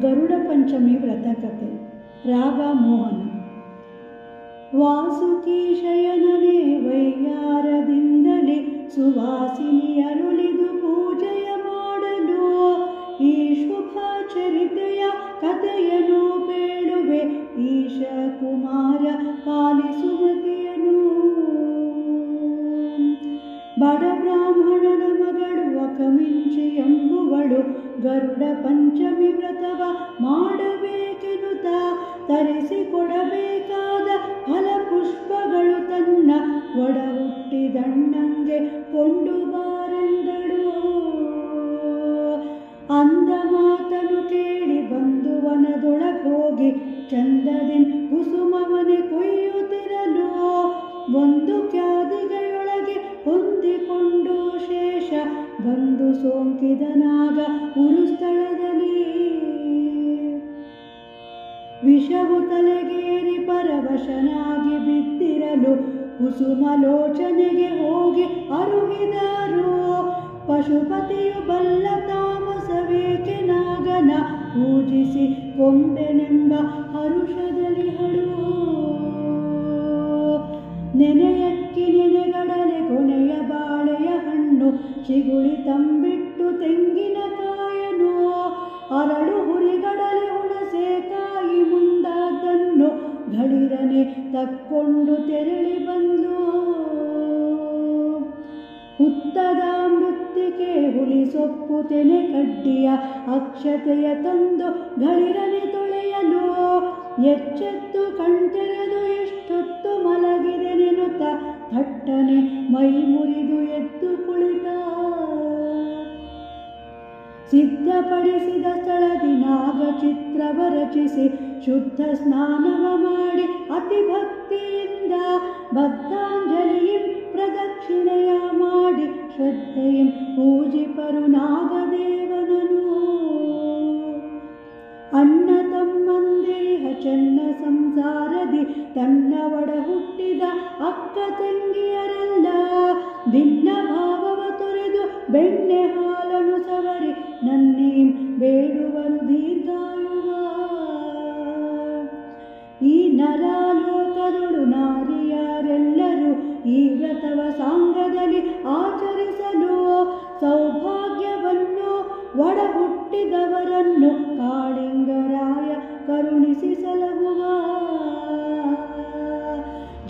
ಗರುಡ ಪಂಚಮಿ ವ್ರತಕತೆ ರಾಗ ಮೋಹನ. ವಾಸುಕಿ ಶಯನನೇ ವೈಯಾರದಿಂದಲೇ ಸುವಾಸಿನಿ ಅರುಳಿದು ಪೂಜೆಯ ಮಾಡಲು. ಈ ಶುಭ ಚರಿತೆಯ ಕಥೆಯನ್ನು ಬೇಡುವೆ. ಈಶ ಕುಮಾರ ಪಾಲಿಸುಮತಿಯನು ಬಡ ಎಂಬುವಳು ಗರುಡ ಪಂಚಮಿ ವ್ರತವ ಮಾಡಬೇಕೆನುತ ತರಿಸಿಕೊಡಬೇಕಾದ ಫಲಪುಷ್ಪಗಳು ತನ್ನ ಒಡ ಹುಟ್ಟಿದಣ್ಣಂಗೆ ಕೊಂಡು ಬಾರೆಂದಳು ಅಂದ ಮಾತನು ಕೇಳಿ ಬಂದು ವನದೊಳಗೋಗಿ ಚಂದದಿನ್ ಕುಸುಮವನೆ ಕೊಯ್ಯುತ್ತಿರಲು ಬಂದು ಸೋಂಕಿದನಾಗ ಉರುಸ್ಥಳದಲ್ಲಿ ವಿಷವು ತಲೆಗೇರಿ ಪರವಶನಾಗಿ ಬಿದ್ದಿರಲು ಕುಸುಮಲೋಚನೆಗೆ ಹೋಗಿ ಅರುಹಿದರು. ಪಶುಪತಿಯು ಬಲ್ಲ ತಾಮಸವೇಕೆ ನಾಗನ ಪೂಜಿಸಿ ಕೊಂಬೆನೆಂಬ ಹರುಷದಲ್ಲಿ ಚಿಗುಳಿ ತಂಬಿಟ್ಟು ತೆಂಗಿನಕಾಯನು ಅರಳು ಹುರಿಗಡಲೆ ಹುಣಸೆ ಕಾಯಿ ಮುಂದಾದನ್ನು ಗಳಿರನೆ ತಕ್ಕೊಂಡು ತೆರಳಿ ಬಂದು. ಹುತ್ತದ ಮೃತ್ತಿಕೆ ಹುಲಿ ಸೊಪ್ಪು ತೆನೆ ಕಡ್ಡಿಯ ಅಕ್ಷತೆಯ ತಂದು ಗಳಿರನೆ ತೊಳೆಯಲು ಎಚ್ಚೆತ್ತು ಕಣ್ತೆರೆದು ಎಷ್ಟೊತ್ತು ಮಲಗಿದೆ ನೆನುತ್ತ ಥಟ್ಟನೆ ಮೈ ಮುರಿದು ಎದ್ದು ಕುಳಿತ. ಸಿದ್ಧಪಡಿಸಿದ ಸ್ಥಳದಿ ನಾಗ ಚಿತ್ರವ ರಚಿಸಿ ಶುದ್ಧ ಸ್ನಾನವ ಮಾಡಿ ಅತಿ ಭಕ್ತಿಯಿಂದ ಭಕ್ತಾಂಜಲಿಯಂ ಪ್ರದಕ್ಷಿಣೆಯ ಮಾಡಿ ಶ್ರದ್ಧೆಯಂ ಪೂಜಿಪರು ನಾಗದೇವನನು ಅಣ್ಣ ತಮ್ಮಂದೇಹ ಚೆನ್ನ ಸಂಸಾರದಿ ತನ್ನ ಒಡ ಹುಟ್ಟಿದ ಅಕ್ಕ ತಂಗಿಯರೆಲ್ಲ ಭಿನ್ನ ಭಾವವ ತೊರೆದು ಬೆಣ್ಣೆ ಹಾಲನು ಸವರಿ ನನ್ನೇ ಬೇಡುವರು ದೀರ್ಘಾಯುವ ಈ ನರಾಲೋಕದೊಳು ನಾರಿಯಾರೆಲ್ಲರೂ ಈ ವ್ರತವ ಸಾಂಗದಲ್ಲಿ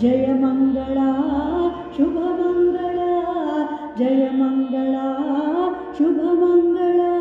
जय मङ्गला शुभमङ्गला जय मङ्गला शुभमङ्गला